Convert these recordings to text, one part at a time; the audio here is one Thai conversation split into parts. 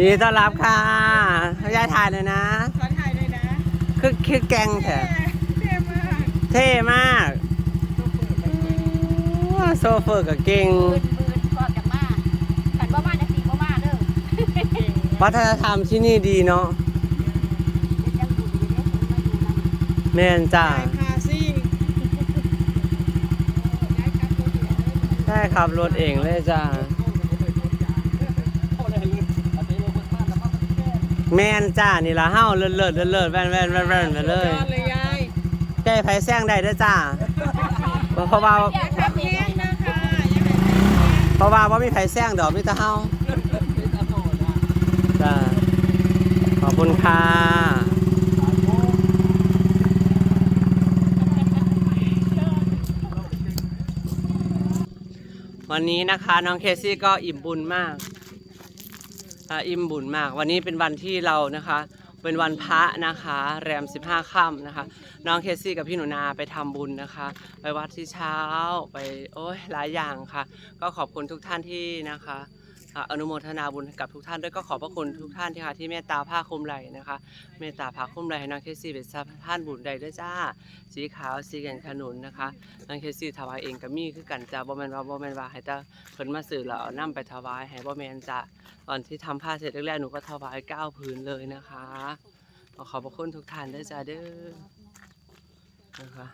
ยินดีต้อนรับค่ะยายถ่ายเลยนะขอถ่ายเลยนะคือคือแกงแถเท่มากเท่มากว้าวโซเฟอร์กับเก่งปืนปืนก่อนจากมาขันว่ามาจะสีว่ามาเด้อวัฒนธรรมที่นี่ดีเนาะยังดูอยู่เนี่ยผมมาดูนะแม่นจ้าถ่ายคาซิ่งย้ายกลับรถเหลือเลยใช่ขับรถเองเลยจ้า แม่นจ้านี่ละเฮาเลิศเลิศเลิศเลิศแว่นแว่นแว่นแว่นไปเลย ยอดเลยยายแก้ไผแซงได้เด้อจ้าเพราะว่าอย่าขับแห้งนะคะอเพราะว่าว่ามีไผแซงดอกมีแต่เฮาจ้าขอบคุณค่ะวันนี้นะคะน้องเคซี่ก็อิ่มบุญมาก อ่าอิ่มบุญมาก วันนี้เป็นวันที่เรานะคะ เป็นวันพระนะคะ แรม 15ค่ำนะคะ น้องเคซี่กับพี่หนูนาไปทำบุญนะคะ ไปวัดที่เช้าไปโอ้ยหลายอย่างค่ะ ก็ขอบคุณทุกท่านที่นะคะ อ่าอนุโมทนาบุญกับทุกท่านด้วยก็ขอบพระคุณทุกท่านที่ค่ะที่เมตตาผ้าคลุมไหลนะคะ เมตตาผ้าคลุมไหลให้น้องเคซี่เป็นสะพานบุญใดด้วยจ้า สีขาวสีแก่นขนุนนะคะน้องเคซี่ถวายเองก็มีคือกันจ้าบ่แม่นว่าบ่แม่นว่าให้แต่เพิ่นมาซื้อแล้วเอานํไปถวายให้บ่แม่นจ้าตอนที่ทำผ้าเสร็จแรกๆหนูก็ถวายเก้าผืนเลยนะคะขอขอบพระคุณทุกท่านด้วยจ้าเด้อนะคะ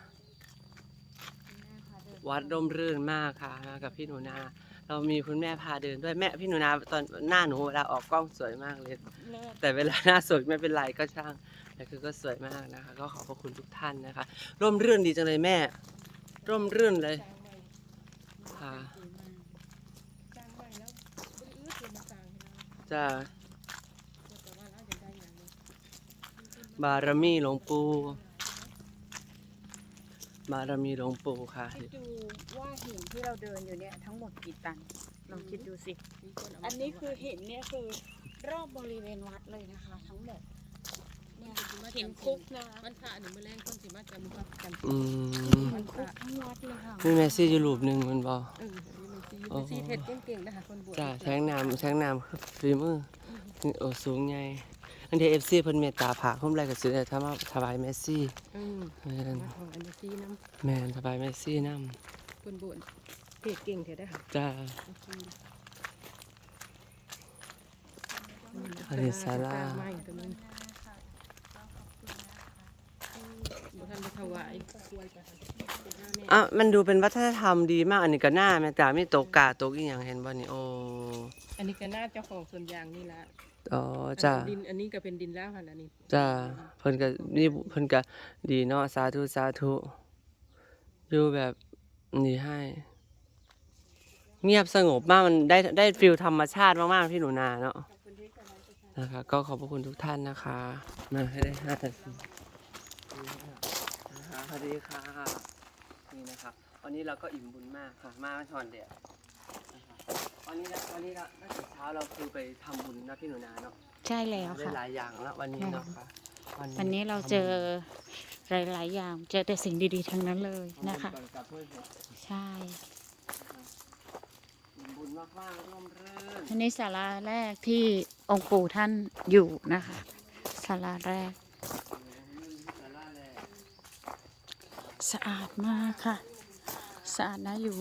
วัดร่มรื่นมากค่ะมากับพี่หนูนา เรามีคุณแม่พาเดินด้วยแม่พี่หนูนาตอนหน้าหนูเวลาออกกล้องสวยมากเลย เลิศแต่เวลาหน้าสวยไม่เป็นไรก็ช่างแต่คือก็สวยมากนะคะ ก็ขอบพระคุณทุกท่านนะคะ ร่มรื่นดีจังเลยแม่ ร่มรื่นเลยค่ะ จ้างไว้แล้วอื้อๆเดี๋ยวมาจ้างให้เราจะแต่ว่าเราจะได้อย่างนี้บารมีหลวงปู่ บารมีหลวงปู่ค่ะ คิดดูว่าหินที่เราเดินอยู่เนี่ยทั้งหมดกี่ตันลองคิดดูสิมีคนเามาอันนี้คือหินเนี่ยคือรอบบริเวณวัดเลยนะคะ ทั้งหมดเนี่ยหินคุกนะมันผ่าหนึ่งมือแรงคนสิมาจำครับกันอืมหินคุกทั้งวัดเลยค่ะมีเมสซี่อยู่รูปหนึ่งมันบอกเอออันนี้มันซีอ๋อมันซีเทศเก่งๆนะคะคนบวชจ้าแทงน้ำแทงน้ำคือฝีมือโอ้สูงใหญ่ อันเดียเอฟซีเพิ่นเมตตาผ่าคุ้มไรกับซื้อแต่ถ้ามาถวายเมสซี่อืมแม่นมาของอันนี้ซีน้แม่นถวายเมสซี่น้ำคนบวชเทศเก่งเถอะได้อค่ะำจ้าอันนี้ศาลาไม่ตัวนี้บุท่านไปถวายกล้วยไปค่ะอะมันดูเป็นวัฒนธรรมดีมากอันนี้ก็น่าแม่จ้ามีโตกกาโตกอีหยังเห็นบ่นี่โอ้ อันนี้ก็น่าเจ้าของสวนยางนี่ละอ๋อจ้าดินอันนี้ก็เป็นดินแล้วค่ะอันนี้จ้าเพิ่นก็นี่เพิ่นก็ดีเนาะสาธุสาธุอยู่แบบนี่ให้ เงียบสงบมากมันได้ได้ฟิลธรรมชาติมากๆพี่หนูนาเนาะนะคะ ก็ขอบพระคุณทุกท่านนะคะมาให้ได้ห้านาทีนะคะสวัสดีค่ะนี่นะคะวันนี้เราก็อิ่มบุญมากค่ะ มาชอนเดียนะคะ วันนี้นะวันนี้เราตั้งแต่เช้าเราคือไปทำบุญนะพี่หนูนาเนาะใช่แล้วได้ค่ะ หลายอย่างแล้ววันนี้เนาะค่ะวันนี้เราเจอหลาย ๆ อย่าง เจอแต่สิ่งดี ๆ ทั้งนั้นเลยนะคะทำบุญก่อนกลับเพื่อนเถอะใช่อิ่มบุญมากๆร่มรื่นอันนี้ศาลาแรกที่องค์ปู่ท่านอยู่นะคะศาลาแรกสาราแลสะอาดมากค่ะ สะอาดน่าอยู่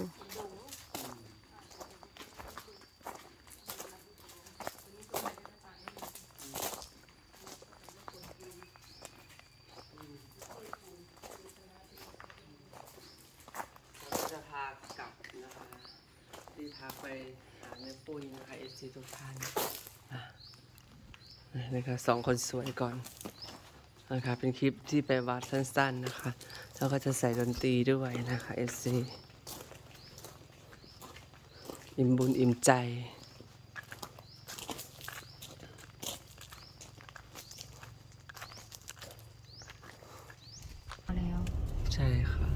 เราจะพากลับนะคะที่พาไปหาแม่ ปุยนะคะเอฟซีทุกท่านอะนะคะสองคนสวยก่อนนะคะเป็นคลิปที่ไปวัดสั้นๆนะคะ แล้วก็จะใส่ดนตรีด้วยนะคะเอฟซีอิ่มบุญอิ่มใจ แล้ว ใช่ค่ะ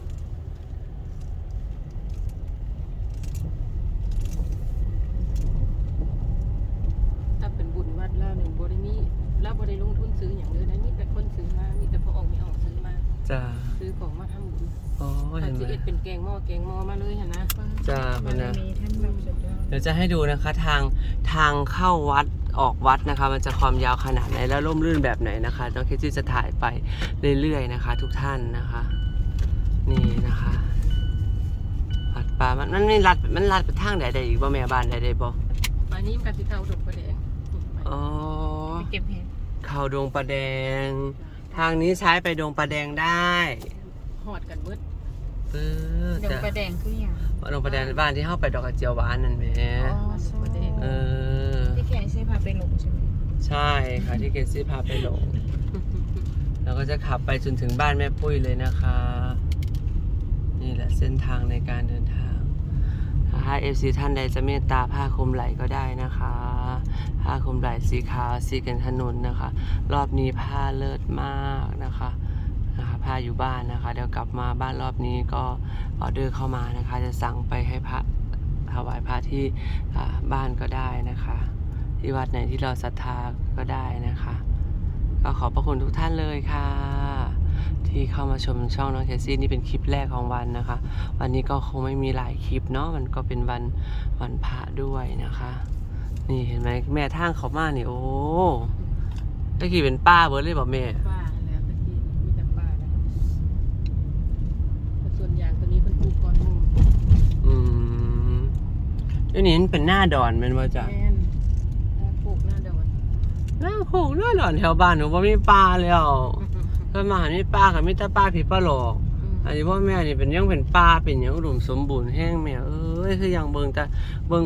ถ้าเป็นบุญวัดแล้วหนึ่งบริมีแล้วบริลงทุนซื้ออย่างเดียวนะมีแต่คนซื้อมา มีแต่พระองค์ไม่ออกซื้อมา จ้า ซื้อของมาทำบุญ โอ้ อา เห็ จ นไหมจะเอ็ดเป็นแกงหม้อแกงหม้อมาเลยฮะนะจ้าบาพะรนะมีท่านแบบสุดยอดเดี๋ยวจะให้ดูนะคะทางทางเข้าวัดออกวัดนะคะ มันจะความยาวขนาดไหนแล้วร่มรื่นแบบไหนนะคะน้องเคซี่จะถ่ายไปเรื่อยๆนะคะ ทุกท่านนะคะ นี่นะคะวัดป่ามันมันไม่ลัดมันลัดไปทางใดได้อีกบ่แม่บ้านใดได้บ่ป่านนี้มันก็สิเข้าดงประแดงอ๋อไปเก็บเห็ดเข้าดงประแดง ทางนี้ใช้ไปดงประแดงได้หอดกันเบิด ปื้อดงแต่ประแดงคืออย่างดงประแดงบ้านที่เข้าไปดอกกระเจียวหวานนั่นแหมอ๋อใช่ประแดงเออ ที่แขกใช้พาไปลงใช่ไหมใช่ค่ะที่เคซี่พาไปลง เราก็จะขับไปจนถึงบ้านแม่ปุ้ยเลยนะคะ นี่แหละเส้นทางในการเดินทาง ถ้าเอฟซีท่านใดจะเมตตาผ้าคลุมไหลก็ได้นะคะ ผ้าคลุมไหลสีขาวสีกันถนนนะคะ รอบนี้ผ้าเลิศมากนะคะ นะคะผ้าอยู่บ้านนะคะ เดี๋ยวกลับมาบ้านรอบนี้ก็ออเดอร์เข้ามานะคะ จะสั่งไปให้พระถวายพระที่บ้านก็ได้นะคะ ที่วัดไหนที่เราศรัทธาก็ได้นะคะ ก็ขอบพระคุณทุกท่านเลยค่ะ ที่เข้ามาชมช่องน้องเคซี่นี่เป็นคลิปแรกของวันนะคะ วันนี้ก็คงไม่มีหลายคลิปเนาะมันก็เป็นวันวันพระด้วยนะคะ นี่เห็นไหมแม่ทางเขามานี่โอ้ตะกี้เป็นป้าเบิร์ดเลยบอกแม่ ป้าแล้วตะกี้มีแต่ป้าแล้วแต่ส่วนอย่างตัวนี้เพิ่นปลูกก่อนหมู่ อืม เดี๋ยวนี้มันเป็นหน้าดอนเป็นว่าจ้ะแม่นแล้วปลูกหน้าดอนหน้าโขงหน้าดอนแถวบ้านหนูว่ามีปลาแล้วเพิ่นมาหามีปลากับมีแต่ปลาผีปลาหลอก อันนี้พ่อแม่นี่เป็นยังเป็นป่าเป็นยังอุดมสมบูรณ์แห้งแม่เอ้ยคือยังเบิ่งแต่เบิ่ง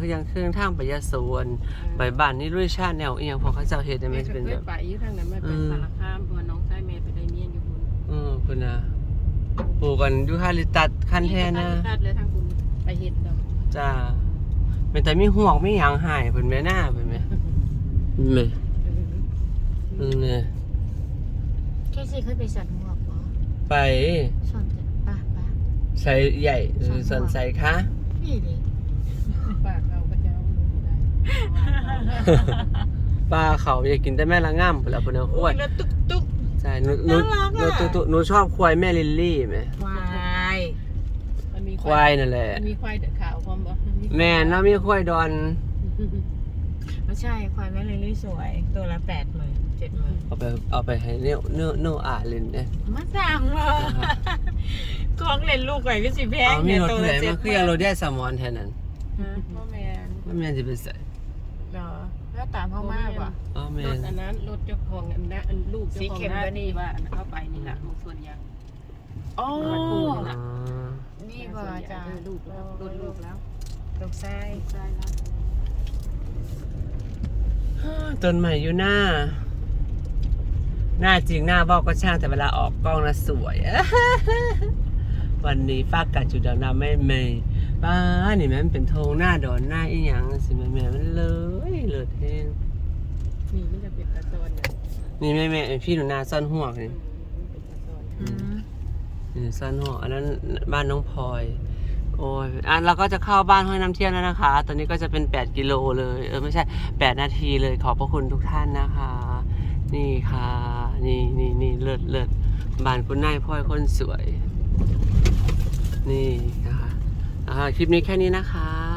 คือยังเครื่องทางไปยะโสวนใบบ้านนี่ด้วยชาติแนวอีหยังพอเขาเจ้าเฮ็ดเนี่ยแม่มันก็จะเป็นเคแบยบ ไปอยู่ทางนั้นแม่ไปสารคามเพราะว่าน้องชายแม่ไปได้เมียอยู่บุญเออพุ่นน่ะปลูกกันยูคาลิปตัสคันแท้นะ ตัดเลยทางคุณไปเห็ดดอกจ้า เป็นแต่มีห่วงมีหยังหายเพิ่นแม่หน้าเพิ่นแม่แม่อืมเนี่ยแค่สิเคยไปสัตว์หมวกเหรอไปสอนจะป่ะป่ะใส่ใหญ่หรือสนใส่คะนี่ดิปากเอาก็จะเอาลงได้ป้าเขาอยากกินแต่แม่ละง่ำพุ่นล่ะเพิ่นเอาโอ้ยแล้วตุ๊กตุ๊กใช่หนูหนูน่ารักหนูอะตุ๊ตุ๊หนูชอบควายแม่ลิลลี่ไหมควายมันมีควายนั่นแหละมันมีควายเด็กขาวพร้อมบ่ แม่นแล้วมีควายดอนไม่ใช่ควายแม่ลิลลี่สวย ตัวละแปดหมื่นเจ็ดหมื่นเอาไปเอาไปให้เนื้อเนื้อเนื้ออ่าเล่นเนี่ยมาสั่งมาของเล่นลูกไก่ก็สิแพงเอามีเนี่ยรถตัวเถื่ละอนเจ็มัดนคือยังรถได้สมอนแทนนั้นพ่อแม่นว่าแม่นจะไปใส่เหรอแล้วตามพ่อมากว่ะ อ๋อแม่รถนอันนั้นรถเจ้าของอันนั้นอันลูกเจ้าของสีเข็มหน้าก็นี่ ที่ว่าอันเข้าไปนี่แหละมันส่วนใหญ่โอ้อ๋อนี่บ่จ้าเออลูกแล้วรถลูกแล้ว ลูกไส้ใช่แล้วต้นใหม่อยู่หน้า หน้าจริงหน้าบอกก็ช่างแต่เวลาออกกล้องนะสวย วันนี้ฟากกัดจุดดำน้ำไม่เมยป้านี่แม่นเป็นโทงหน้าดอนหน้าอีหยังสิแม่แม่มันเลยเลิศแฮงนี่มันจะเป็นกระโซนเนี่ยนี่แม่แม่พี่หนูนาซ่อนห่วงนี่เป็นกระโซนอืมนี่ซ่อนห่วงอันนั้นบ้านน้องพลอย โอ้ยอันเราก็จะเข้าบ้านห้วยน้ำเที่ยวแล้วนะคะ ตอนนี้ก็จะเป็น 8 กิโลเลย เออไม่ใช่ 8 นาทีเลย ขอบพระคุณทุกท่านนะคะ นี่ค่ะ นี่นี่นี่เลิศเลิศบ้านคุณนายพ่อยคนสวย นี่นะคะะคลิปนี้แค่นี้นะคะ